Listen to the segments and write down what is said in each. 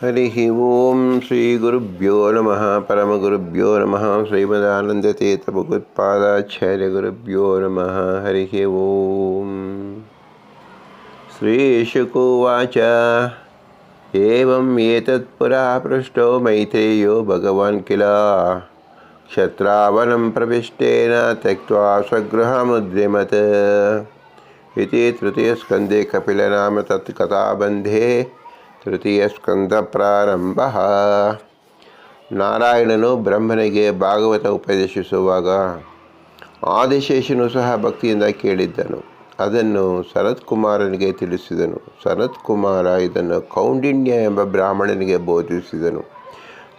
हरिः ॐ श्रीगुरुभ्यो नमः, परमगुरुभ्यो नमः, श्रीमदानन्दतीर्थभगवत्पादाचार्यगुरुभ्यो नमः, हरिः ॐ श्रीशुकोवाच, एवम् एतत्पुरा पृष्टो मैत्रेयो भगवान् किल? क्षत्रावनं प्रविष्टेन त्यक्त्वा स्वगृहमुद्यमत् इति तृतीयस्कन्धे कपिलनाम तत् कथाबन्धे ತೃತೀಯಸ್ಕಂದ ಪ್ರಾರಂಭ ನಾರಾಯಣನು ಬ್ರಹ್ಮನಿಗೆ ಭಾಗವತ ಉಪದೇಶಿಸುವಾಗ ಆದಿಶೇಷನು ಸಹ ಭಕ್ತಿಯಿಂದ ಕೇಳಿದ್ದನು. ಅದನ್ನು ಸನತ್ ಕುಮಾರನಿಗೆ ತಿಳಿಸಿದನು. ಸನತ್ ಕುಮಾರ ಇದನ್ನು ಕೌಂಡಿನ್ಯ ಎಂಬ ಬ್ರಾಹ್ಮಣನಿಗೆ ಬೋಧಿಸಿದನು.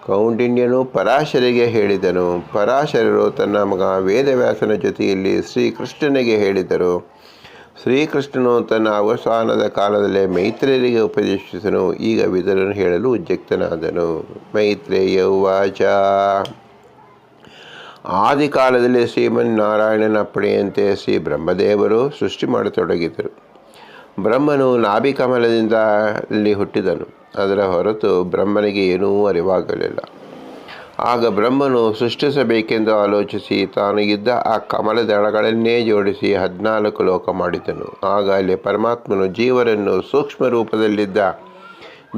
ಕೌಂಡಿನ್ಯನು ಪರಾಶರಿಗೆ ಹೇಳಿದನು. ಪರಾಶರರು ತನ್ನ ಮಗ ವೇದವ್ಯಾಸನ ಜೊತೆಯಲ್ಲಿ ಶ್ರೀಕೃಷ್ಣನಿಗೆ ಹೇಳಿದರು. ಶ್ರೀಕೃಷ್ಣನು ತನ್ನ ಅವಸಾನದ ಕಾಲದಲ್ಲೇ ಮೈತ್ರೇಯರಿಗೆ ಉಪದೇಶಿಸನು. ಈಗ ವಿದರನು ಹೇಳಲು ಉದ್ಯಕ್ತನಾದನು. ಮೈತ್ರೇಯ ಉವಾಚ. ಆದಿಕಾಲದಲ್ಲಿ ಶ್ರೀಮನ್ನಾರಾಯಣನ ಅಪ್ಪಣೆಯಂತೆ ಶ್ರೀ ಬ್ರಹ್ಮದೇವರು ಸೃಷ್ಟಿ ಮಾಡತೊಡಗಿದರು. ಬ್ರಹ್ಮನು ನಾಭಿಕಮಲದಿಂದ ಅಲ್ಲಿ ಹುಟ್ಟಿದನು. ಅದರ ಹೊರತು ಬ್ರಹ್ಮನಿಗೆ ಏನೂ ಅರಿವಾಗಲಿಲ್ಲ. ಆಗ ಬ್ರಹ್ಮನು ಸೃಷ್ಟಿಸಬೇಕೆಂದು ಆಲೋಚಿಸಿ ತಾನು ಇದ್ದ ಆ ಕಮಲದಳಗಳನ್ನೇ ಜೋಡಿಸಿ ಹದಿನಾಲ್ಕು ಲೋಕ ಮಾಡಿದನು. ಆಗ ಅಲ್ಲಿ ಪರಮಾತ್ಮನು ಜೀವರನ್ನು ಸೂಕ್ಷ್ಮ ರೂಪದಲ್ಲಿದ್ದ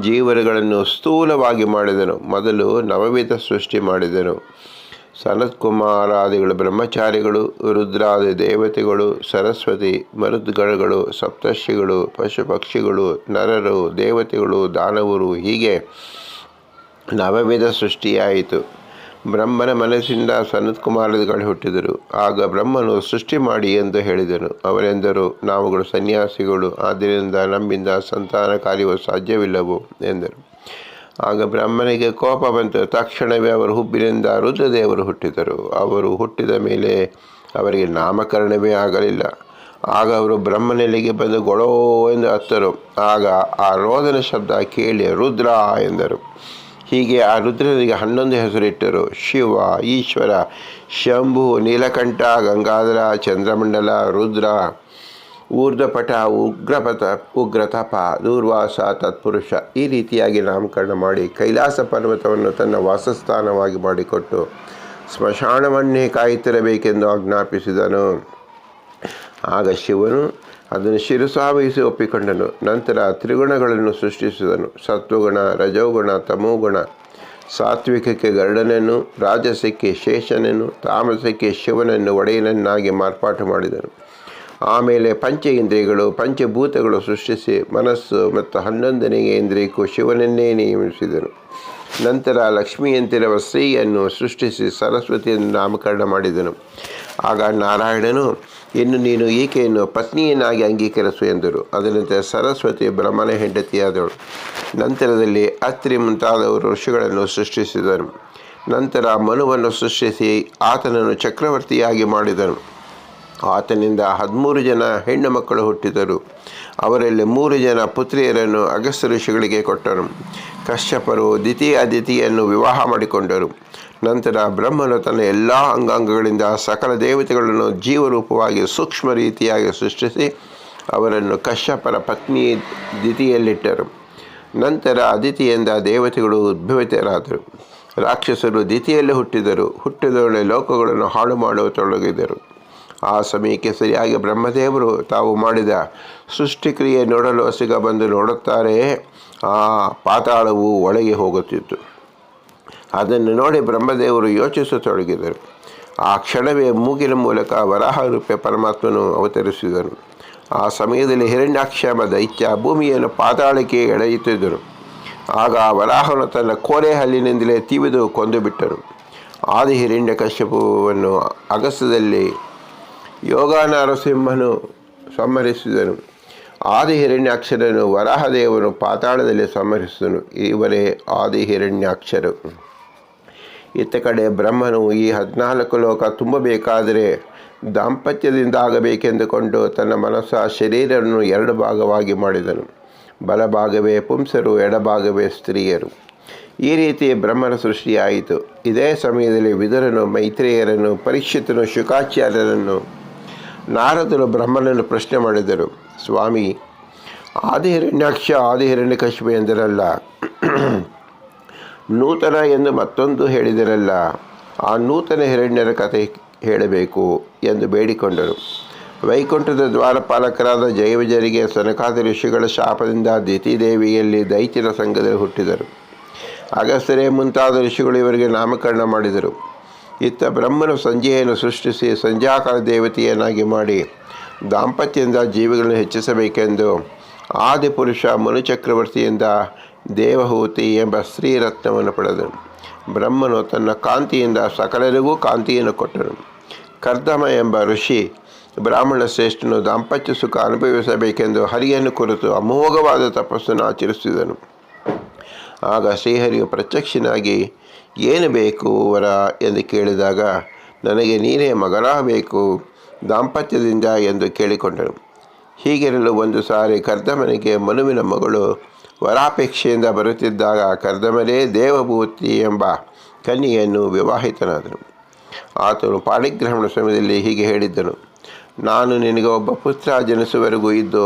ಜೀವರುಗಳನ್ನು ಸ್ಥೂಲವಾಗಿ ಮಾಡಿದನು. ಮೊದಲು ನವವಿಧ ಸೃಷ್ಟಿ ಮಾಡಿದನು. ಸನತ್ ಕುಮಾರಾದಿಗಳು ಬ್ರಹ್ಮಚಾರಿಗಳು, ರುದ್ರಾದಿ ದೇವತೆಗಳು, ಸರಸ್ವತಿ ಮರುದ್ಗಣಗಳು ಸಪ್ತರ್ಷಿಗಳು ಪಶು ಪಕ್ಷಿಗಳು ನರರು, ದೇವತೆಗಳು, ದಾನವರು ಹೀಗೆ ನವವಿಧ ಸೃಷ್ಟಿಯಾಯಿತು. ಬ್ರಹ್ಮನ ಮನಸ್ಸಿಂದ ಸನತ್ ಕುಮಾರಗಳು ಹುಟ್ಟಿದರು. ಆಗ ಬ್ರಹ್ಮನು ಸೃಷ್ಟಿ ಮಾಡಿ ಎಂದು ಹೇಳಿದನು. ಅವರೆಂದರು, ನಾವುಗಳು ಸನ್ಯಾಸಿಗಳು, ಆದ್ದರಿಂದ ನಮ್ಮಿಂದ ಸಂತಾನ ಕಾರ್ಯವು ಸಾಧ್ಯವಿಲ್ಲವು? ಎಂದರು. ಆಗ ಬ್ರಹ್ಮನಿಗೆ ಕೋಪ ಬಂತು. ತಕ್ಷಣವೇ ಅವರು ಹುಬ್ಬಿನಿಂದ ರುದ್ರದೇವರು ಹುಟ್ಟಿದರು. ಅವರು ಹುಟ್ಟಿದ ಮೇಲೆ ಅವರಿಗೆ ನಾಮಕರಣವೇ ಆಗಲಿಲ್ಲ. ಆಗ ಅವರು ಬ್ರಹ್ಮನೆಲೆಗೆ ಬಂದು ಗೊಳೋ ಎಂದು ಹತ್ತರು. ಆಗ ಆ ರೋದನ ಶಬ್ದ ಕೇಳಿ ರುದ್ರ ಎಂದರು. ಹೀಗೆ ಆ ರುದ್ರನಿಗೆ ಹನ್ನೊಂದು ಹೆಸರಿಟ್ಟರು. ಶಿವ, ಈಶ್ವರ, ಶಂಭು, ನೀಲಕಂಠ, ಗಂಗಾಧರ, ಚಂದ್ರಮಂಡಲ, ರುದ್ರ, ಊರ್ಧ್ವಪಟ, ಉಗ್ರಪಥ, ಉಗ್ರತಪ, ದೂರ್ವಾಸ, ತತ್ಪುರುಷ ಈ ರೀತಿಯಾಗಿ ನಾಮಕರಣ ಮಾಡಿ ಕೈಲಾಸ ಪರ್ವತವನ್ನು ತನ್ನ ವಾಸಸ್ಥಾನವಾಗಿ ಮಾಡಿಕೊಟ್ಟು ಸ್ಮಶಾನವನ್ನೇ ಕಾಯುತ್ತಿರಬೇಕೆಂದು ಆಜ್ಞಾಪಿಸಿದನು. ಆಗ ಶಿವನು ಅದನ್ನು ಶಿರಸಾವಹಿಸಿ ಒಪ್ಪಿಕೊಂಡನು. ನಂತರ ತ್ರಿಗುಣಗಳನ್ನು ಸೃಷ್ಟಿಸಿದನು. ಸತ್ವಗುಣ, ರಜೋಗುಣ, ತಮೋಗುಣ, ಸಾತ್ವಿಕಕ್ಕೆ ಗರುಡನನ್ನು, ರಾಜಸಕ್ಕೆ ಶೇಷನನ್ನು ತಾಮಸಕ್ಕೆ ಶಿವನನ್ನು ಒಡೆಯನನ್ನಾಗಿ ಮಾರ್ಪಾಟು ಮಾಡಿದನು. ಆಮೇಲೆ ಪಂಚ ಇಂದ್ರಿಯಗಳು ಪಂಚಭೂತಗಳು ಸೃಷ್ಟಿಸಿ ಮನಸ್ಸು ಮತ್ತು ಹನ್ನೊಂದನೆಯ ಇಂದ್ರಿಯಕ್ಕೂ ಶಿವನನ್ನೇ ನಿಯಮಿಸಿದನು ನಂತರ ಲಕ್ಷ್ಮಿಯಂತಿರುವ ಸ್ತ್ರೀಯನ್ನು ಸೃಷ್ಟಿಸಿ ಸರಸ್ವತಿಯನ್ನು ನಾಮಕರಣ ಮಾಡಿದನು. ಆಗ ನಾರಾಯಣನು, ಇನ್ನು ನೀನು ಈಕೆಯನ್ನು ಪತ್ನಿಯನ್ನಾಗಿ ಅಂಗೀಕರಿಸು ಎಂದರು ಅದರಂತೆ ಸರಸ್ವತಿ ಬ್ರಹ್ಮನ ಹೆಂಡತಿಯಾದಳು ನಂತರದಲ್ಲಿ ಅತ್ರಿ ಮುಂತಾದವರು ಋಷಿಗಳನ್ನು ಸೃಷ್ಟಿಸಿದನು ನಂತರ ಮನುವನ್ನು ಸೃಷ್ಟಿಸಿ ಆತನನ್ನು ಚಕ್ರವರ್ತಿಯಾಗಿ ಮಾಡಿದನು ಆತನಿಂದ ಹದಿಮೂರು ಜನ ಹೆಣ್ಣು ಮಕ್ಕಳು ಹುಟ್ಟಿದರು. ಅವರಲ್ಲಿ ಮೂರು ಜನ ಪುತ್ರಿಯರನ್ನು ಅಗಸ್ತ್ಯ ಋಷಿಗಳಿಗೆ ಕೊಟ್ಟರು. ಕಶ್ಯಪರು ದ್ವಿತೀಯ ಅದಿತಿಯನ್ನು ವಿವಾಹ ಮಾಡಿಕೊಂಡರು. ನಂತರ ಬ್ರಹ್ಮನು ತನ್ನ ಎಲ್ಲ ಅಂಗಾಂಗಗಳಿಂದ ಸಕಲ ದೇವತೆಗಳನ್ನು ಜೀವರೂಪವಾಗಿ ಸೂಕ್ಷ್ಮ ರೀತಿಯಾಗಿ ಸೃಷ್ಟಿಸಿ ಅವರನ್ನು ಕಶ್ಯಪರ ಪತ್ನಿ ದಿತಿಯಲ್ಲಿಟ್ಟರು. ನಂತರ ಅದಿತಿಯಿಂದ ದೇವತೆಗಳು ಉದ್ಭವಿತರಾದರು. ರಾಕ್ಷಸರು ದಿತಿಯಲ್ಲಿ ಹುಟ್ಟಿದರು. ಹುಟ್ಟಿದೊಳೆ ಲೋಕಗಳನ್ನು ಹಾಳು ಮಾಡುವ ತೊಡಗಿದರು. ಆ ಸಮಯಕ್ಕೆ ಸರಿಯಾಗಿ ಬ್ರಹ್ಮದೇವರು ತಾವು ಮಾಡಿದ ಸೃಷ್ಟಿಕ್ರಿಯೆ ನೋಡಲು ಹಸಿಗ ಬಂದು ನೋಡುತ್ತಾರೆ. ಆ ಪಾತಾಳವು ಒಳಗೆ ಹೋಗುತ್ತಿತ್ತು. ಅದನ್ನು ನೋಡಿ ಬ್ರಹ್ಮದೇವರು ಯೋಚಿಸತೊಡಗಿದರು. ಆ ಕ್ಷಣವೇ ಮೂಗಿನ ಮೂಲಕ ವರಾಹ ರೂಪೆ ಪರಮಾತ್ಮನು ಅವತರಿಸಿದನು. ಆ ಸಮಯದಲ್ಲಿ ಹಿರಣ್ಯಾಕ್ಷಮ ದೈತ್ಯ ಭೂಮಿಯನ್ನು ಪಾತಾಳಕ್ಕೆ ಎಳೆಯುತ್ತಿದ್ದರು. ಆಗ ಆ ವರಾಹನು ತನ್ನ ಕೋರೆ ಹಲ್ಲಿನಿಂದಲೇ ತಿವಿದು ಕೊಂದು ಬಿಟ್ಟರು ಆದಿ ಹಿರಣ್ಯ ಕಶ್ಯಪವನ್ನು ಅಗಸದಲ್ಲಿ ಯೋಗಾನರಸಿಂಹನು ಸಂಹರಿಸಿದನು. ಆದಿ ಹಿರಣ್ಯಾಕ್ಷರನು ವರಾಹದೇವನು ಪಾತಾಳದಲ್ಲಿ ಸಂಹರಿಸಿದನು. ಇವರೇ ಆದಿ ಹಿರಣ್ಯಾಕ್ಷರು. ಇತ್ತ ಕಡೆ ಬ್ರಹ್ಮನು ಈ ಹದಿನಾಲ್ಕು ಲೋಕ ತುಂಬಬೇಕಾದರೆ ದಾಂಪತ್ಯದಿಂದ ಆಗಬೇಕೆಂದುಕೊಂಡು ತನ್ನ ಮನಸ್ಸ ಶರೀರವನ್ನು ಎರಡು ಭಾಗವಾಗಿ ಮಾಡಿದನು. ಬಲಭಾಗವೇ ಪುಂಸರು, ಎಡಭಾಗವೇ ಸ್ತ್ರೀಯರು. ಈ ರೀತಿ ಬ್ರಹ್ಮನ ಸೃಷ್ಟಿಯಾಯಿತು. ಇದೇ ಸಮಯದಲ್ಲಿ ವಿದುರನು, ಮೈತ್ರೇಯರನ್ನು ಪರೀಕ್ಷಿತನು ಶುಕಾಚಾರ್ಯರನ್ನು ನಾರದರು ಬ್ರಹ್ಮನನ್ನು ಪ್ರಶ್ನೆ ಮಾಡಿದರು. ಸ್ವಾಮಿ, ಆದಿಹಿರಣ್ಯಾಕ್ಷ, ಆದಿಹಿರಣ್ಯಕಶ್ಯಪ ಎಂದರಲ್ಲ ನೂತನ ಎಂದು ಮತ್ತೊಂದು ಹೇಳಿದರಲ್ಲ ಆ ನೂತನ ಹಿರಣ್ಯರ ಕಥೆ ಹೇಳಬೇಕು ಎಂದು ಬೇಡಿಕೊಂಡರು. ವೈಕುಂಠದ ದ್ವಾರಪಾಲಕರಾದ ಜೈವಜರಿಗೆ ಸನಕಾದ ಋಷಿಗಳ ಶಾಪದಿಂದ ದಿತಿದೇವಿಯಲ್ಲಿ ದೈತ್ಯರ ಸಂಘದಲ್ಲಿ ಹುಟ್ಟಿದರು. ಅಗಸ್ತ್ಯರೇ ಮುಂತಾದ ಋಷಿಗಳು ಇವರಿಗೆ ನಾಮಕರಣ ಮಾಡಿದರು. ಇತ್ತ ಬ್ರಹ್ಮನು ಸಂಜೆಯನ್ನು ಸೃಷ್ಟಿಸಿ ಸಂಧ್ಯಾಕಾಲ ದೇವತೆಯನ್ನಾಗಿ ಮಾಡಿ ದಾಂಪತ್ಯದಿಂದ ಜೀವಿಗಳನ್ನು ಹೆಚ್ಚಿಸಬೇಕೆಂದು ಆದಿಪುರುಷ ಮನುಚಕ್ರವರ್ತಿಯಿಂದ ದೇವಹೂತಿ ಎಂಬ ಸ್ತ್ರೀರತ್ನವನ್ನು ಪಡೆದನು. ಬ್ರಹ್ಮನು ತನ್ನ ಕಾಂತಿಯಿಂದ ಸಕಲರಿಗೂ ಕಾಂತಿಯನ್ನು ಕೊಟ್ಟನು. ಕರ್ದಮ ಎಂಬ ಋಷಿ ಬ್ರಾಹ್ಮಣ ಶ್ರೇಷ್ಠನು ದಾಂಪತ್ಯ ಸುಖ ಅನುಭವಿಸಬೇಕೆಂದು ಹರಿಯನ್ನು ಕುರಿತು ಅಮೋಘವಾದ ತಪಸ್ಸನ್ನು ಆಚರಿಸಿದನು. ಆಗ ಶ್ರೀಹರಿಯು ಪ್ರತ್ಯಕ್ಷನಾಗಿ, ಏನು ಬೇಕು ವರ? ಎಂದು ಕೇಳಿದಾಗ, ನನಗೆ ನೀನೇ ಮಗನಾಗಬೇಕು ದಾಂಪತ್ಯದಿಂದ ಎಂದು ಕೇಳಿಕೊಂಡನು. ಹೀಗಿರಲು ಒಂದು ಸಾರಿ ಕರ್ದಮನಿಗೆ ಮನುವಿನ ಮಗಳು ವರಾಪೇಕ್ಷೆಯಿಂದ ಬರುತ್ತಿದ್ದಾಗ ಕರ್ದಮನೇ ದೇವಭೂತಿ ಎಂಬ ಕನ್ಯೆಯನ್ನು ವಿವಾಹಿತನಾದನು. ಆತನು ಪಾಣಿಗ್ರಹಣ ಸಮಯದಲ್ಲಿ ಹೀಗೆ ಹೇಳಿದ್ದನು, ನಾನು ನಿನಗೆ ಒಬ್ಬ ಪುತ್ರ ಜನಿಸುವವರೆಗೂ ಇದ್ದು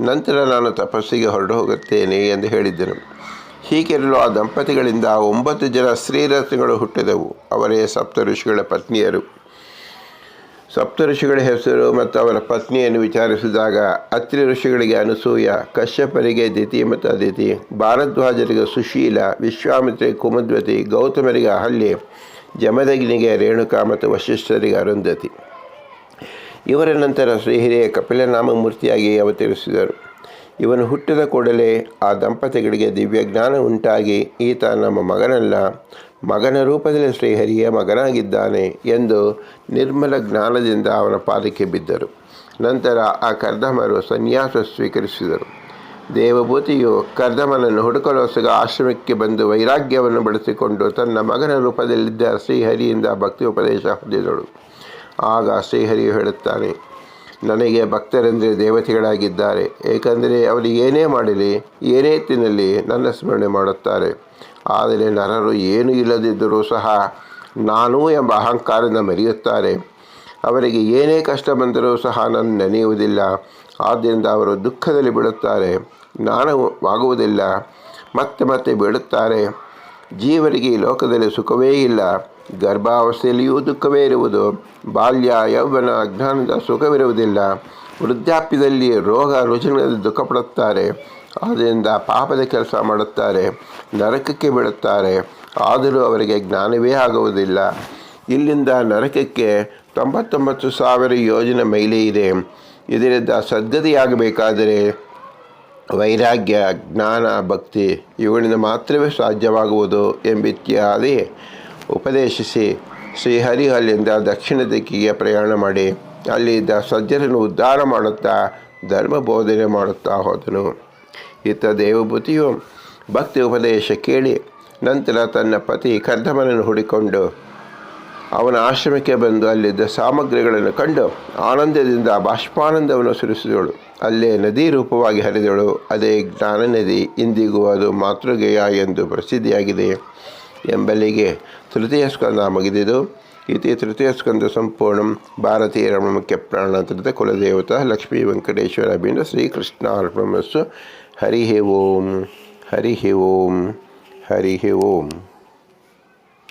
ನಂತರ ನಾನು ತಪಸ್ಸಿಗೆ ಹೊರಟು ಹೋಗುತ್ತೇನೆ ಎಂದು ಹೇಳಿದ್ದನು. ಹೀಗಿರಲು ಆ ದಂಪತಿಗಳಿಂದ ಒಂಬತ್ತು ಜನ ಸ್ತ್ರೀರತ್ನಗಳು ಹುಟ್ಟಿದವು. ಅವರೇ ಸಪ್ತ ಋಷಿಗಳ ಪತ್ನಿಯರು. ಸಪ್ತ ಋಷಿಗಳ ಹೆಸರು ಮತ್ತು ಅವರ ಪತ್ನಿಯನ್ನು ವಿಚಾರಿಸಿದಾಗ, ಅತ್ರಿ ಋಷಿಗಳಿಗೆ ಅನಸೂಯ, ಕಶ್ಯಪರಿಗೆ ದಿತಿ ಮತ್ತು ಅದಿತಿ, ಭಾರದ್ವಾಜರಿಗೆ ಸುಶೀಲ, ವಿಶ್ವಾಮಿತ್ರಿ ಕುಮದ್ವತಿ, ಗೌತಮರಿಗೆ ಅಹಲ್ಯ, ಜಮದಗ್ನಿಗೆ ರೇಣುಕಾ ಮತ್ತು ವಶಿಷ್ಠರಿಗೆ ಅರುಂಧತಿ. ಇವರ ನಂತರ ಶ್ರೀಹಿರಿಯ ಕಪಿಲನಾಮ ಮೂರ್ತಿಯಾಗಿ ಅವತರಿಸಿದರು ಇವನು ಹುಟ್ಟಿದ ಕೂಡಲೇ ಆ ದಂಪತಿಗಳಿಗೆ ದಿವ್ಯ ಜ್ಞಾನ ಉಂಟಾಗಿ ಈತ ನಮ್ಮ ಮಗನಲ್ಲ. ಮಗನ ರೂಪದಲ್ಲಿ ಶ್ರೀಹರಿಯ ಮಗನಾಗಿದ್ದಾನೆ ಎಂದು ನಿರ್ಮಲ ಜ್ಞಾನದಿಂದ ಅವನ ಪಾದಕ್ಕೆ ಬಿದ್ದರು. ನಂತರ ಆ ಕರ್ದಮರು ಸನ್ಯಾಸ ಸ್ವೀಕರಿಸಿದರು. ದೇವಭೂತಿಯು ಕರ್ದಮನನ್ನು ಹುಡುಕಲೋಸಗ ಆಶ್ರಮಕ್ಕೆ ಬಂದು ವೈರಾಗ್ಯವನ್ನು ಬಳಸಿಕೊಂಡು ತನ್ನ ಮಗನ ರೂಪದಲ್ಲಿದ್ದ ಶ್ರೀಹರಿಯಿಂದ ಭಕ್ತಿ ಉಪದೇಶ ಹೊಂದಿದಳು. ಆಗ ಶ್ರೀಹರಿಯು ಹೇಳುತ್ತಾನೆ ನನಗೆ ಭಕ್ತರೆಂದರೆ ದೇವತೆಗಳಾಗಿದ್ದಾರೆ. ಏಕೆಂದರೆ ಅವರು ಏನೇ ಮಾಡಲಿ, ಏನೇ ತಿನ್ನಲಿ ನನ್ನ ಸ್ಮರಣೆ ಮಾಡುತ್ತಾರೆ. ಆದರೆ ನರರು ಏನೂ ಇಲ್ಲದಿದ್ದರೂ ಸಹ ನಾನು ಎಂಬ ಅಹಂಕಾರದಿಂದ ಮರೆಯುತ್ತಾರೆ. ಅವರಿಗೆ ಏನೇ ಕಷ್ಟ ಬಂದರೂ ಸಹ ನನ್ನ ನೆನೆಯುವುದಿಲ್ಲ. ಆದ್ದರಿಂದ ಅವರು ದುಃಖದಲ್ಲಿ ಬಿಡುತ್ತಾರೆ ಜ್ಞಾನವಾಗುವುದಿಲ್ಲ ಮತ್ತೆ ಮತ್ತೆ ಬಿಡುತ್ತಾರೆ ಜೀವರಿಗೆ ಈ ಲೋಕದಲ್ಲಿ ಸುಖವೇ ಇಲ್ಲ. ಗರ್ಭಾವಸ್ಥೆಯಲ್ಲಿಯೂ ದುಃಖವೇ ಇರುವುದು. ಬಾಲ್ಯ, ಯೌವನ, ಅಜ್ಞಾನದ ಸುಖವಿರುವುದಿಲ್ಲ ವೃದ್ಧಾಪ್ಯದಲ್ಲಿ ರೋಗ ರುಜಿನಗಳಲ್ಲಿ ದುಃಖಪಡುತ್ತಾರೆ. ಆದ್ದರಿಂದ ಪಾಪದ ಕೆಲಸ ಮಾಡುತ್ತಾರೆ. ನರಕಕ್ಕೆ ಬಿಡುತ್ತಾರೆ ಆದರೂ ಅವರಿಗೆ ಜ್ಞಾನವೇ ಆಗುವುದಿಲ್ಲ. ಇಲ್ಲಿಂದ ನರಕಕ್ಕೆ ತೊಂಬತ್ತೊಂಬತ್ತು ಸಾವಿರ ಯೋಜನೆ ಮೈಲಿ ಇದೆ. ಇದರಿಂದ ಸದ್ಗತಿಯಾಗಬೇಕಾದರೆ ವೈರಾಗ್ಯ, ಜ್ಞಾನ, ಭಕ್ತಿ, ಇವುಗಳಿಂದ ಮಾತ್ರವೇ ಸಾಧ್ಯವಾಗುವುದು ಎಂಬಿತ್ಯಾದಿ ಉಪದೇಶಿಸಿ ಶ್ರೀಹರಿ ಅಲ್ಲಿಂದ ದಕ್ಷಿಣ ದಿಕ್ಕಿಗೆ ಪ್ರಯಾಣ ಮಾಡಿ, ಅಲ್ಲಿದ್ದ ಸಜ್ಜರನ್ನು ಉದ್ಧಾರ ಮಾಡುತ್ತಾ ಧರ್ಮ ಬೋಧನೆ ಮಾಡುತ್ತಾ ಹೋದನು. ಇತ್ತ ದೇವಭೂತಿಯು ಭಕ್ತಿ ಉಪದೇಶ ಕೇಳಿ, ನಂತರ ತನ್ನ ಪತಿ ಕರ್ಧಮನನ್ನು ಹುಡಿಕೊಂಡು, ಅವನ ಆಶ್ರಮಕ್ಕೆ ಬಂದು ಅಲ್ಲಿದ್ದ ಸಾಮಗ್ರಿಗಳನ್ನು ಕಂಡು ಆನಂದದಿಂದ ಬಾಷ್ಪಾನಂದವನ್ನು ಸುರಿಸಿದಳು. ಅಲ್ಲೇ ನದಿ ರೂಪವಾಗಿ ಹರಿದಳು. ಅದೇ ಜ್ಞಾನ ನದಿ ಇಂದಿಗೂ ಅದು ಮಾತೃಗೆಯ ಎಂದು ಪ್ರಸಿದ್ಧಿಯಾಗಿದೆ. ಎಂಬಲ್ಲಿಗೆ ತೃತೀಯ ಸ್ಕಂದ ಮುಗಿದಿದು, ಇತಿ ತೃತೀಯ ಸ್ಕಂದ ಸಂಪೂರ್ಣ ಭಾರತೀಯ ರಮಣ ಮುಖ್ಯ ಪ್ರಾಣಾಂತರದ ಕುಲದೇವತ ಲಕ್ಷ್ಮೀ ವೆಂಕಟೇಶ್ವರ ಅಭಿನ ಶ್ರೀಕೃಷ್ಣ ಅರ್ಪಣಸ್ಸು ಹರಿ ಓಂ ಹರಿ ಓಂ ಹರಿ ಓಂ.